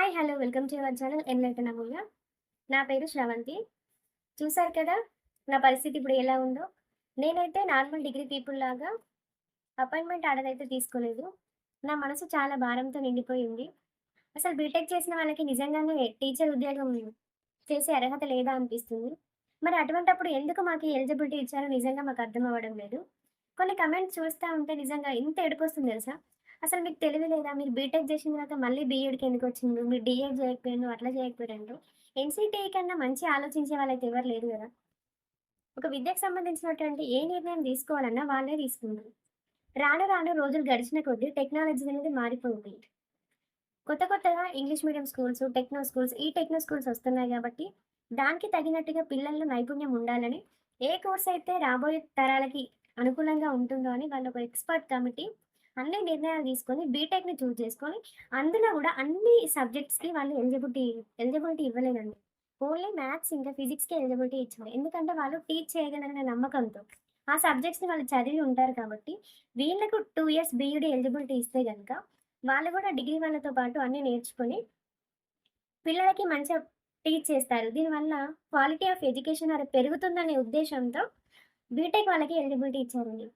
Hi hello welcome to our channel ఎన్లైట్ నవ్వుగా నా పేరు శ్రవంతి. చూసారు కదా నా పరిస్థితి ఇప్పుడు ఎలా ఉందో? నేనైతే నార్మల్ డిగ్రీ పీపుల్ లాగా అపాయింట్మెంట్ ఆర్డర్ అయితే తీసుకోలేదు. నా మనసు చాలా భారంతో నిండిపోయింది అసలు బీటెక్ చేసిన వాళ్ళకి నిజంగానే టీచర్ ఉద్యోగం చేసే అర్హత లేదా అనిపిస్తుంది? మరి అటువంటప్పుడు ఎందుకు మాకు ఎలిజిబిలిటీ ఇచ్చారో నిజంగా మాకు అర్థం అవ్వడం లేదు. కొన్ని కమెంట్స్ చూస్తూ ఉంటే నిజంగా ఇంత ఎడిపోస్తుంది తెలుసా? అసలు మీకు తెలివి లేదా? మీరు బీటెక్ చేసిన తర్వాత మళ్ళీ బీఎడ్కి ఎందుకు వచ్చిండ్రు? మీరు డిఎడ్ చేయకపోయిండ్రు అట్లా చేయకపోయిండ్రు ఎన్సీటీ కన్నా మంచి ఆలోచించే వాళ్ళైతే ఎవరు లేరు కదా? ఒక విద్యకు సంబంధించినటువంటి ఏ నిర్ణయం తీసుకోవాలన్నా వాళ్ళే తీసుకున్నారు రాను రాను రోజులు గడిచిన కొద్దీ టెక్నాలజీ అనేది మారిపోయింది. కొత్త కొత్తగా English medium schools techno schools ఈ టెక్నో స్కూల్స్ వస్తున్నాయి కాబట్టి దానికి తగినట్టుగా పిల్లల్లో నైపుణ్యం ఉండాలని ఏ కోర్స్ అయితే రాబోయే తరాలకి అనుకూలంగా ఉంటుందో అని వాళ్ళు ఒక ఎక్స్పర్ట్ కమిటీ అన్ని నిర్ణయాలు తీసుకొని బీటెక్ని చూస్ చేసుకొని అందులో కూడా అన్ని సబ్జెక్ట్స్కి వాళ్ళు ఎలిజిబిలిటీ ఎలిజిబిలిటీ ఇవ్వలేదండి. ఓన్లీ మ్యాథ్స్ ఇంకా ఫిజిక్స్కి ఎలిజిబిలిటీ ఇచ్చారు ఎందుకంటే వాళ్ళు టీచ్ చేయగలరనే నమ్మకంతో. ఆ సబ్జెక్ట్స్ని వాళ్ళు చదివి ఉంటారు కాబట్టి వీళ్ళకు టూ ఇయర్స్ బీఈడీ ఎలిజిబిలిటీ ఇస్తే కనుక వాళ్ళు కూడా డిగ్రీ వాళ్ళతో పాటు అన్నీ నేర్చుకొని పిల్లలకి మంచిగా టీచ్ చేస్తారు. దీనివల్ల క్వాలిటీ ఆఫ్ ఎడ్యుకేషన్ అది పెరుగుతుందనే ఉద్దేశంతో బీటెక్ వాళ్ళకి ఎలిజిబిలిటీ ఇచ్చారండి.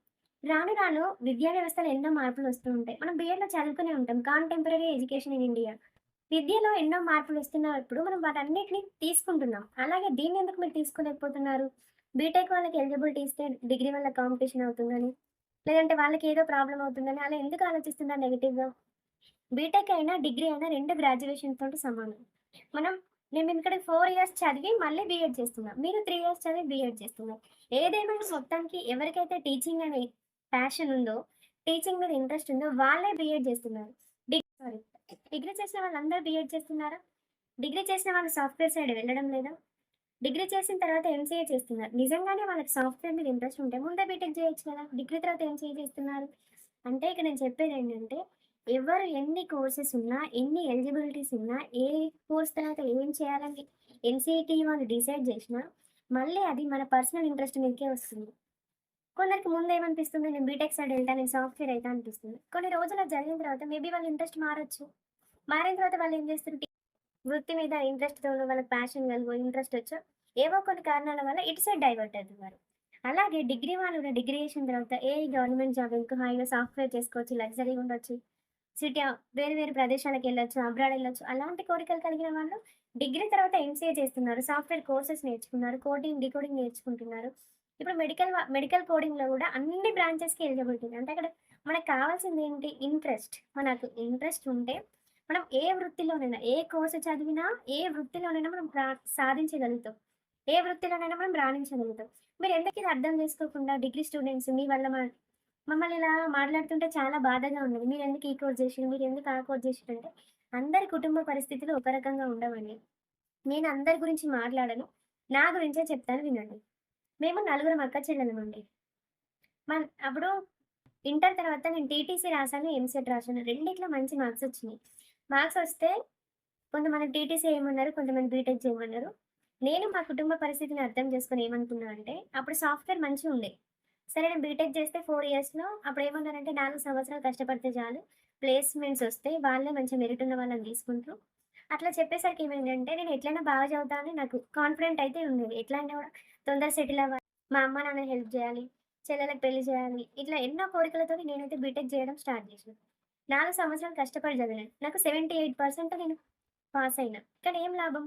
రాను రాను విద్యా వ్యవస్థలో ఎన్నో మార్పులు వస్తూ ఉంటాయి. మనం బీఎడ్లో చదువుకునే ఉంటాం. కాంటెంపరీ ఎడ్యుకేషన్ ఇన్ ఇండియా విద్యలో ఎన్నో మార్పులు వస్తున్నప్పుడు మనం వాటన్నిటిని తీసుకుంటున్నాం. అలాగే దీన్ని ఎందుకు మీరు తీసుకోలేకపోతున్నారు? బీటెక్ వాళ్ళకి ఎలిజిబిలిటీ ఇస్తే డిగ్రీ వల్ల కాంపిటీషన్ అవుతుందని లేదంటే వాళ్ళకి ఏదో ప్రాబ్లం అవుతుందని అలా ఎందుకు ఆలోచిస్తున్నారు నెగిటివ్గా బీటెక్ అయినా డిగ్రీ అయినా రెండు గ్రాడ్యుయేషన్ తోటి సమానం. మనం నేను ఇక్కడ ఫోర్ ఇయర్స్ చదివి మళ్ళీ బీఎడ్ చేస్తున్నాం. మీరు త్రీ ఇయర్స్ చదివి బీఎడ్ చేస్తున్నారు. ఏదేమైనా మొత్తానికి ఎవరికైతే టీచింగ్ అనే ప్యాషన్ ఉందో టీచింగ్ మీద ఇంట్రెస్ట్ ఉందో వాళ్ళే బీఎడ్ చేస్తున్నారు. డిగ్రీ సారీ డిగ్రీ చేసిన వాళ్ళందరూ బీఎడ్ చేస్తున్నారా? డిగ్రీ చేసిన వాళ్ళు సాఫ్ట్వేర్ సైడ్ వెళ్ళడం లేదా? డిగ్రీ చేసిన తర్వాత ఎంసీఏ చేస్తున్నారు. నిజంగానే వాళ్ళకి సాఫ్ట్వేర్ మీద ఇంట్రెస్ట్ ఉంటే ముందే బీటెక్ చేయొచ్చు కదా. డిగ్రీ తర్వాత ఎంసీఏ చేస్తున్నారు. అంటే ఇక్కడ నేను చెప్పేది ఏంటంటే ఎవరు ఎన్ని కోర్సెస్ ఉన్నా ఎన్ని ఎలిజిబిలిటీస్ ఉన్నా ఏ కోర్స్ తర్వాత ఏం చేయాలని ఎన్సీఈటీ వాళ్ళు డిసైడ్ చేసినా మళ్ళీ అది మన పర్సనల్ ఇంట్రెస్ట్ మీదకే వస్తుంది. కొందరికి ముందు ఏమనిపిస్తుంది? నేను బీటెక్ సైడ్ వెళ్తా నేను సాఫ్ట్వేర్ అయితే అనిపిస్తుంది. కొన్ని రోజులు జరిగిన తర్వాత మేబీ వాళ్ళ ఇంట్రెస్ట్ మారచ్చు. మారిన తర్వాత వాళ్ళు ఏం చేస్తుంటే వృత్తి మీద ఇంట్రెస్ట్తో వాళ్ళకి ప్యాషన్ కలుగు ఇంట్రెస్ట్ వచ్చో ఏవో కొన్ని కారణాల వల్ల ఇటు సైడ్ డైవర్ట్ అవుతున్నారు. అలాగే డిగ్రీ వాళ్ళు కూడా డిగ్రీ చేసిన తర్వాత ఏ గవర్నమెంట్ జాబ్ ఇంకా హాయిగా సాఫ్ట్వేర్ చేసుకోవచ్చు లగ్జరీ ఉండొచ్చు సిటీ వేరు వేరు ప్రదేశాలకు వెళ్ళొచ్చు అబ్రాడ్ వెళ్ళొచ్చు అలాంటి కోరికలు కలిగిన వాళ్ళు డిగ్రీ తర్వాత ఎంసీఏ చేస్తున్నారు. సాఫ్ట్వేర్ కోర్సెస్ నేర్చుకున్నారు కోడింగ్ డికోడింగ్ నేర్చుకుంటున్నారు. ఇప్పుడు మెడికల్ మెడికల్ కోడింగ్లో కూడా అన్ని బ్రాంచెస్కి ఎలిజిబిలిటీ ఉంది. అంటే అక్కడ మనకు కావాల్సింది ఏంటి? ఇంట్రెస్ట్ మనకు ఇంట్రెస్ట్ ఉంటే మనం ఏ వృత్తిలోనైనా ఏ కోర్సు చదివినా ఏ వృత్తిలోనైనా మనం సాధించగలుగుతాం. ఏ వృత్తిలోనైనా మనం రాణించగలుగుతాం. మీరు ఎందుకు ఇది అర్థం చేసుకోకుండా డిగ్రీ స్టూడెంట్స్ మీ వల్ల మా మమ్మల్ని ఇలా మాట్లాడుతుంటే చాలా బాధగా ఉన్నది. మీరు ఎందుకు ఈ కోర్స్ చేసారు మీరు ఎందుకు ఆ కోర్స్ చేసారు అంటే అందరి కుటుంబ పరిస్థితులు ఒక రకంగా ఉండవండి. నేను అందరి గురించి మాట్లాడను. నా గురించే చెప్తాను వినండి. మేము నలుగురం అక్క చెల్లెలమండి మన అప్పుడు ఇంటర్ తర్వాత నేను టీటీసీ రాశాను ఎంసెట్ రాశాను. రెండిట్లో మంచి మార్క్స్ వచ్చినాయి. మార్క్స్ వస్తే కొంతమంది టీటీసీ ఏమన్నారు కొంతమంది బీటెక్ చేయమన్నారు. నేను మా కుటుంబ పరిస్థితిని అర్థం చేసుకుని ఏమనుకున్నా అంటే అప్పుడు సాఫ్ట్వేర్ మంచిగా ఉండే. సరే నేను బీటెక్ చేస్తే ఫోర్ ఇయర్స్లో అప్పుడు ఏమన్నారంటే నాలుగు సంవత్సరాలు కష్టపడితే చాలు ప్లేస్మెంట్స్ వస్తే వాళ్ళే మంచి మెరిట్ ఉన్న వాళ్ళని తీసుకుంటారు. అట్లా చెప్పేసరికి ఏమైందంటే నేను ఎట్లైనా బాగా చదువుతానని నాకు కాన్ఫిడెంట్ అయితే ఉండేది ఎట్లా అంటే కూడా తొందర సెటిల్ అవ్వాలి. మా అమ్మ నాన్న హెల్ప్ చేయాలి చెల్లెలకు పెళ్ళి చేయాలి ఇట్లా ఎన్నో కోరికలతో నేనైతే బీటెక్ చేయడం స్టార్ట్ చేసాను. నాలుగు సంవత్సరాలు కష్టపడి చదివాను. నాకు సెవెంటీ ఎయిట్ పర్సెంట్ నేను పాస్ అయినా. కానీ ఏం లాభం?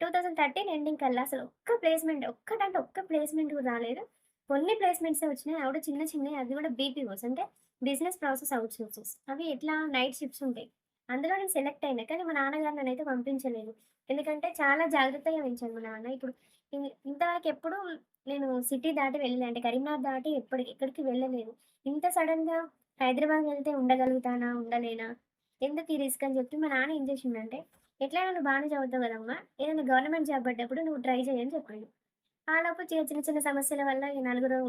టూ థౌజండ్ థర్టీన్ ఎండింగ్ కల్లా అసలు ఒక్క ప్లేస్మెంట్ ఒక్కటంటే ఒక్క ప్లేస్మెంట్ కూడా రాలేదు. కొన్ని ప్లేస్మెంట్స్ వచ్చినాయి. అవి కూడా చిన్న చిన్నవి అది కూడా బీపీఓస్ అంటే బిజినెస్ ప్రాసెస్ అవుట్ సోర్సెస్ అవి ఎట్లా నైట్ షిఫ్ట్స్ ఉంటాయి. అందులో నేను సెలెక్ట్ అయినా కానీ మా నాన్నగారు నన్ను అయితే పంపించలేదు. ఎందుకంటే చాలా జాగ్రత్తగా పెంచాను మా నాన్న. ఇప్పుడు ఇంతవరకు ఎప్పుడు నేను సిటీ దాటి వెళ్ళలే. అంటే కరీంనగర్ దాటి ఎప్పటికి ఎక్కడికి వెళ్ళలేదు. ఇంత సడన్గా హైదరాబాద్ వెళ్తే ఉండగలుగుతానా ఉండలేనా? ఎందుకు ఈ రిస్క్ అని చెప్పి మా నాన్న ఏం చేసిండంటే ఎట్లయినా నువ్వు బాగానే చదువుతావు కదమ్మా. ఏదైనా గవర్నమెంట్ జాబ్ పడ్డప్పుడు నువ్వు ట్రై చేయని చెప్పాడు. ఆలోపు చిన్న చిన్న చిన్న సమస్యల వల్ల ఈ నలుగురు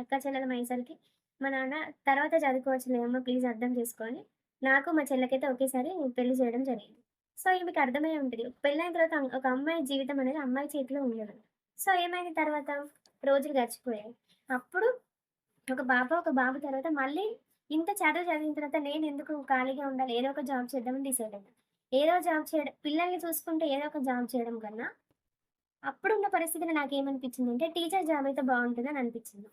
అక్క చెల్లెలం అయ్యేసరికి మా నాన్న తర్వాత చదువుకోవచ్చులే అమ్మ ప్లీజ్ అర్థం చేసుకొని నాకు మా చెల్లెకైతే ఒకేసారి పెళ్ళి చేయడం జరిగింది. సో మీకు అర్థమై ఉంటుంది. పెళ్ళైన తర్వాత ఒక అమ్మాయి జీవితం అనేది అమ్మాయి చేతిలో ఉండదు. సో ఏమైంది తర్వాత? రోజులు గడిచిపోయాయి. అప్పుడు ఒక బాబు ఒక బాబు తర్వాత మళ్ళీ ఇంత చదువు చదివిన తర్వాత నేను ఎందుకు ఖాళీగా ఉండాలి? ఏదో ఒక జాబ్ చేద్దామని డిసైడ్ అయ్యాను ఏదో జాబ్ చేయడం పిల్లల్ని చూసుకుంటే ఏదో ఒక జాబ్ చేయడం కన్నా అప్పుడున్న పరిస్థితిలో అంటే టీచర్ జాబ్ అయితే బాగుంటుందని అనిపించింది.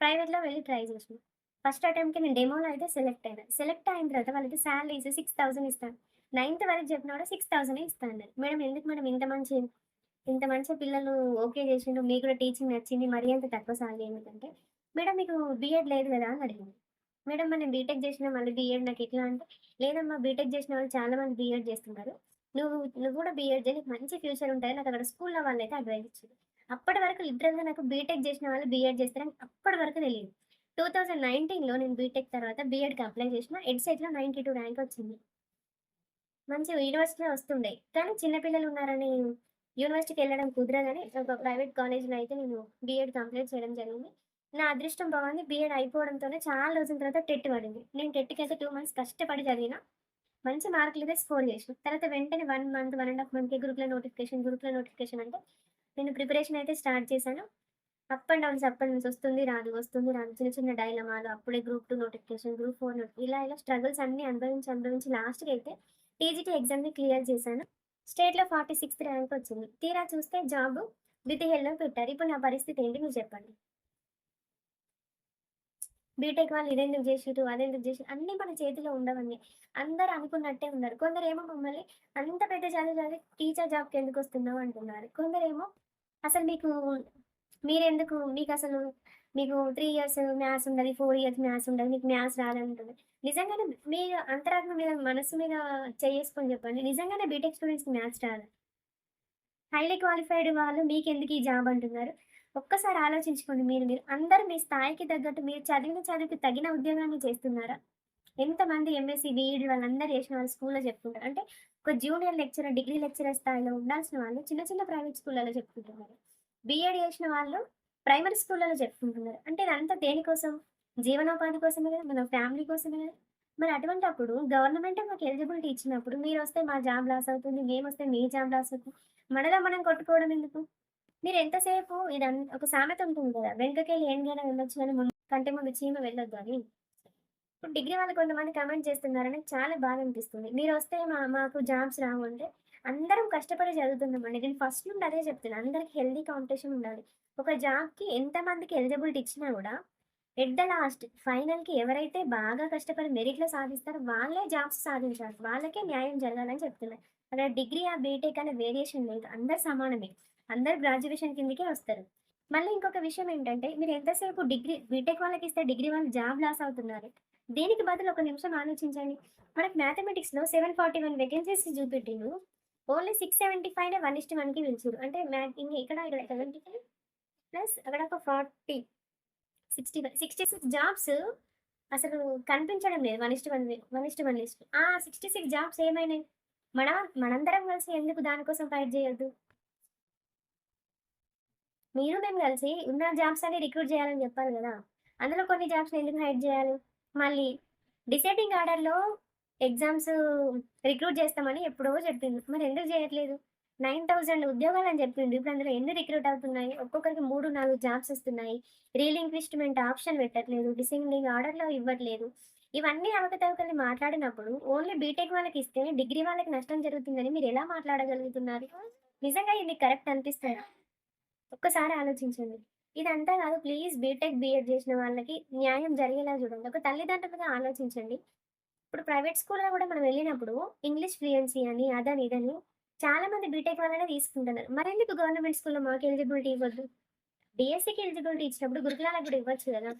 ప్రైవేట్లో వెళ్ళి ట్రై చేసిన. ఫస్ట్ అటెంప్ట్కి నేను డెమోలో అయితే సెలెక్ట్ అయినా. సెలెక్ట్ అయిన తర్వాత వాళ్ళకి శాలరీస్ సిక్స్ థౌసండ్ ఇస్తాను. నైన్త్ వరకు చెప్పినా కూడా సిక్స్ థౌసండ్ ఇస్తాను. మేడం ఎందుకు మేడం ఇంత మంచి ఇంత మంచి పిల్లలు ఓకే చేసిండు మీకు కూడా టీచింగ్ నచ్చింది మరీ అంత తక్కువ సాలరీ ఎందుకంటే మేడం మీకు బీఎడ్ లేదు కదా అని అడిగింది. మేడం మనం బీటెక్ చేసిన మళ్ళీ బీఎడ్ నాకు ఎట్లా అంటే లేదమ్మా బీటెక్ చేసిన వాళ్ళు చాలా మంది బీఎడ్ చేస్తున్నారు నువ్వు నువ్వు కూడా బీఎడ్ చేయి మంచి ఫ్యూచర్ ఉంటుంది నాకు అక్కడ స్కూల్లో వాళ్ళు అయితే అడ్వైజ్ ఇచ్చారు అప్పటి వరకు లిటరల్గా నాకు బీటెక్ చేసిన వాళ్ళు బీఎడ్ చేస్తారని అప్పటి వరకు తెలియదు. టూ థౌజండ్ నైన్టీన్లో నేను బీటెక్ తర్వాత బీఎడ్కి అప్లై చేసిన ఎడ్సెట్లో నైంటీ టూ ర్యాంక్ వచ్చింది. మంచి యూనివర్సిటీలో వస్తుండే. కానీ చిన్నపిల్లలు ఉన్నారని యూనివర్సిటీకి వెళ్ళడం కుదరదని ఒక ప్రైవేట్ కాలేజ్లో అయితే నేను బీఎడ్ కంప్లీట్ చేయడం జరిగింది. నా అదృష్టం బాగుంది బీఎడ్ అయిపోవడంతోనే చాలా రోజుల తర్వాత టెట్ పడింది. నేను టెట్కి అయితే టూ మంత్స్ కష్టపడి చదివిన మంచి మార్కులు అయితే స్కోర్ చేసిన. తర్వాత వెంటనే one month one and half మంత్కి గ్రూప్లో నోటిఫికేషన్ గ్రూప్లో నోటిఫికేషన్ అంటే నేను ప్రిపరేషన్ అయితే స్టార్ట్ చేశాను. Up and downs up and downs వస్తుంది రాదు వస్తుంది రాదు. చిన్న చిన్న డైలమాలు అప్పుడే group two notification group four ఇలా ఇలా స్ట్రగుల్స్ అన్ని అనుభవించి అనుభవించి లాస్ట్కి అయితే టీజీటీ ఎగ్జామ్ని క్లియర్ చేశాను. స్టేట్లో ఫార్టీ సిక్స్త్ ర్యాంక్ వచ్చింది. తీరా చూస్తే జాబ్ బితిహెల్లో పెట్టారు. ఇప్పుడు నా పరిస్థితి ఏంటి మీరు చెప్పండి? బీటెక్ వాళ్ళు ఇదెందుకు చేసిరు అదెందుకు చేసి అన్నీ మన చేతిలో ఉండవన్నీ. అందరూ అనుకున్నట్టే ఉన్నారు. కొందరేమో మమ్మల్ని అంత పెద్ద చదువు చదివి టీచర్ జాబ్కి ఎందుకు వస్తున్నావు అంటున్నారు. కొందరేమో అసలు మీకు మీరెందుకు? మీకు అసలు మీకు త్రీ ఇయర్స్ మ్యాథ్స్ ఉండదు ఫోర్ ఇయర్స్ మ్యాథ్స్ ఉండదు మీకు మ్యాథ్స్ రాదంటుంది. నిజంగానే మీరు అంతరాత్మ మీద మనసు మీద చేసుకొని చెప్పండి. నిజంగానే బీటెక్ స్టూడెంట్స్కి మ్యాథ్స్ రాదు? హైలీ క్వాలిఫైడ్ వాళ్ళు మీకు ఎందుకు ఈ జాబ్ అంటున్నారు? ఒక్కసారి ఆలోచించుకోండి మీరు మీరు అందరూ మీ స్థాయికి తగ్గట్టు మీరు చదివిన చదువుకి తగిన ఉద్యోగాన్ని చేస్తున్నారా? ఎంతమంది ఎంఎస్సి బీఈడి వాళ్ళందరూ చేసిన వాళ్ళు స్కూల్లో చెప్పుకుంటారు. అంటే ఒక జూనియర్ లెక్చరర్ డిగ్రీ లెక్చరర్ స్థాయిలో ఉండాల్సిన వాళ్ళు చిన్న చిన్న ప్రైవేట్ స్కూళ్ళలో చెప్పుకుంటున్నారు. బీఎడ్ చేసిన వాళ్ళు ప్రైమరీ స్కూళ్ళలో చెప్పుకుంటున్నారు. అంటే ఇదంతా దేనికోసం జీవనోపాధి కోసమే కదా? మన ఫ్యామిలీ కోసమే కదా? మరి అటువంటి అప్పుడు గవర్నమెంట్ మాకు ఎలిజిబిలిటీ ఇచ్చినప్పుడు మీరు వస్తే మా జాబ్ లాస్ అవుతుంది మేము వస్తే మీ జాబ్ లాస్ అవుతుంది. మనలో మనం కొట్టుకోవడం ఎందుకు? మీరు ఎంతసేపు ఇది ఒక సామెత ఉంటుంది కదా వెనుకకెళ్ళి ఏం చేయడం వెళ్ళొచ్చు అని ముందు కంటే ముందు చీమ వెళ్ళొద్దు అని. ఇప్పుడు డిగ్రీ వాళ్ళు కొంతమంది కమెంట్ చేస్తున్నారని చాలా బాధ అనిపిస్తుంది. మీరు వస్తే మా మాకు జాబ్స్ రావు అంటే అందరం కష్టపడి చదువుతున్నామండి నేను ఫస్ట్ నుండి అదే చెప్తున్నాను అందరికి హెల్దీ కాంపిటీషన్ ఉండాలి. ఒక జాబ్కి ఎంతమందికి ఎలిజిబిలిటీ ఇచ్చినా కూడా ఎట్ ద లాస్ట్ ఫైనల్కి ఎవరైతే బాగా కష్టపడి మెరిట్లో సాధిస్తారో వాళ్ళే జాబ్స్ సాధించాలి. వాళ్ళకే న్యాయం జరగాలని చెప్తున్నారు అక్కడ డిగ్రీ ఆ బీటెక్ అనే వేరియేషన్ లేదు. అందరు సమానమే. అందరు గ్రాడ్యుయేషన్ కిందకే వస్తారు. మళ్ళీ ఇంకొక విషయం ఏంటంటే మీరు ఎంతసేపు డిగ్రీ బీటెక్ వాళ్ళకి ఇస్తే డిగ్రీ వాళ్ళు జాబ్ లాస్ అవుతున్నారు. దీనికి బదులు ఒక నిమిషం ఆలోచించండి. మనకు మ్యాథమెటిక్స్లో seven forty one vacancies చూపెట్టిను only six seventy five one is to వన్కి పిలిచారు అంటే మ్యాథ్ ఇక్కడ ఇక్కడ సెవెంటీ ఫైవ్ ప్లస్ అక్కడ ఒక forty sixty five sixty six jobs అసలు కనిపించడం లేదు. One is to one one is to one list. ఆ సిక్స్టీ సిక్స్ జాబ్స్ ఏమైనాయి? మన మనందరం కలిసి ఎందుకు దానికోసం ఫైట్ చేయొద్దు? మీరు మేము కలిసి ఉన్న జాబ్స్ అన్ని రిక్రూట్ చేయాలని చెప్పాలి కదా. అందులో కొన్ని జాబ్స్ని ఎందుకు హైడ్ చేయాలి? మళ్ళీ డిసైడింగ్ ఆర్డర్లో ఎగ్జామ్స్ రిక్రూట్ చేస్తామని ఎప్పుడో చెప్పింది మరి ఎందుకు చేయట్లేదు? నైన్ థౌజండ్ ఉద్యోగాలు అని చెప్పింది ఇప్పుడు అందులో ఎన్ని రిక్రూట్ అవుతున్నాయి? ఒక్కొక్కరికి మూడు నాలుగు జాబ్స్ వస్తున్నాయి. రీలింక్విస్ట్మెంట్ ఆప్షన్ పెట్టట్లేదు. డిసెండింగ్ ఆర్డర్లో ఇవ్వట్లేదు. ఇవన్నీ అవకతవకల్ని మాట్లాడినప్పుడు ఓన్లీ బీటెక్ వాళ్ళకి ఇస్తే డిగ్రీ వాళ్ళకి నష్టం జరుగుతుందని మీరు ఎలా మాట్లాడగలుగుతున్నారు? నిజంగా ఇది కరెక్ట్ అనిపిస్తారా ఒక్కసారి ఆలోచించండి. ఇదంతా కాదు ప్లీజ్ బీటెక్ బీఎడ్ చేసిన వాళ్ళకి న్యాయం జరిగేలా చూడండి. ఒక తల్లిదండ్రులుగా ఆలోచించండి. ఇప్పుడు ప్రైవేట్ స్కూల్లో కూడా మనం వెళ్ళినప్పుడు ఇంగ్లీష్ ఫ్లూయెన్సీ అని అదని ఇదని చాలా మంది బీటెక్ వాళ్ళనే తీసుకుంటున్నారు. మరెందుకు గవర్నమెంట్ స్కూల్లో మాకు ఎలిజిబిలిటీ ఇవ్వద్దు? డిఎస్సికి ఎలిజిబిలిటీ ఇచ్చినప్పుడు గురుకులాలకు కూడా ఇవ్వచ్చు కదా.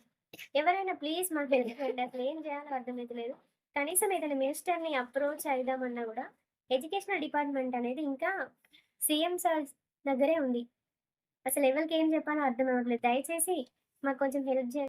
ఎవరైనా ప్లీజ్ మాకు ఎలిజిబిలిటీ అసలు ఏం చేయాలో అర్థమైతలేదు. కనీసం ఏదైనా మినిస్టర్ని అప్రోచ్ అయిదామన్నా కూడా ఎడ్యుకేషనల్ డిపార్ట్మెంట్ అనేది ఇంకా సీఎం సార్ దగ్గరే ఉంది. అసలు ఎవరికి ఏం చెప్పాలో అర్థం అవ్వట్లేదు. దయచేసి మాకు కొంచెం హెల్ప్ చేయండి.